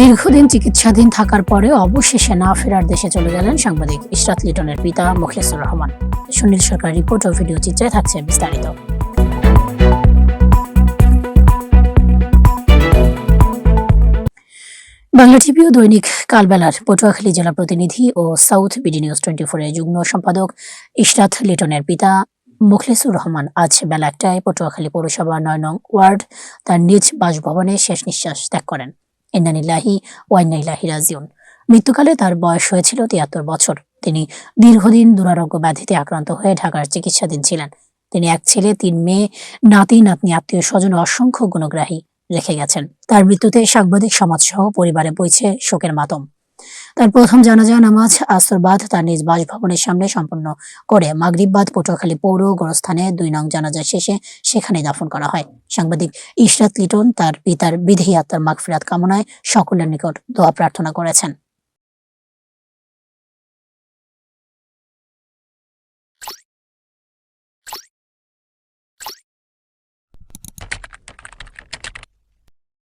দীর্ঘদিন চিকিৎসাধীন থাকার পরে অবশেষে না ফেরার দেশে চলে গেলেন সাংবাদিক ইশরাত লিটনের পিতা মুখলেসুর রহমান। সুনীল সরকার রিপোর্ট ও ভিডিও চিত্রে থাকছে বিস্তারিত। বাংলা টিভি ও দৈনিক কালবেলার পটুয়াখালী জেলা প্রতিনিধি ও সাউথ বিডি নিউজ টোয়েন্টি ফোরের যুগ্ম সম্পাদক ইশরাত লিটনের পিতা মুখলেসুর রহমান আজ বেলা একটায় পটুয়াখালী পৌরসভা নয় নং ওয়ার্ড তার নিজ বাসভবনে শেষ নিঃশ্বাস ত্যাগ করেন। ইন্নানিল্লাহি ওয়াইনাইলাহি রাজিউন। মৃত্যুকালে তার বয়স হয়েছিল তিয়াত্তর বছর। তিনি দীর্ঘদিন দুরারোগ্য ব্যাধিতে আক্রান্ত হয়ে ঢাকার চিকিৎসাধীন ছিলেন। তিনি এক ছেলে, তিন মেয়ে, নাতি, নাতনি, আত্মীয় স্বজন অসংখ্য গুণগ্রাহী রেখে গেছেন। তার মৃত্যুতে সাংবাদিক সমাজ সহ পরিবারে বইছে শোকের মাতম। তার প্রথম জানাজা নামাজ আসরবাদ তার নিজ বাসভবনের সামনে সম্পন্ন করে। মাগরিববাদ পটুয়াখালী পৌর গোরস্থানে দুই নং জানাজা শেষে সেখানে দাফন করা হয়। সাংবাদিক ইশরাত লিটন তার পিতার বিধি আত্মার মাগফিরাত কামনায় সকলের নিকট দোয়া প্রার্থনা করেছেন।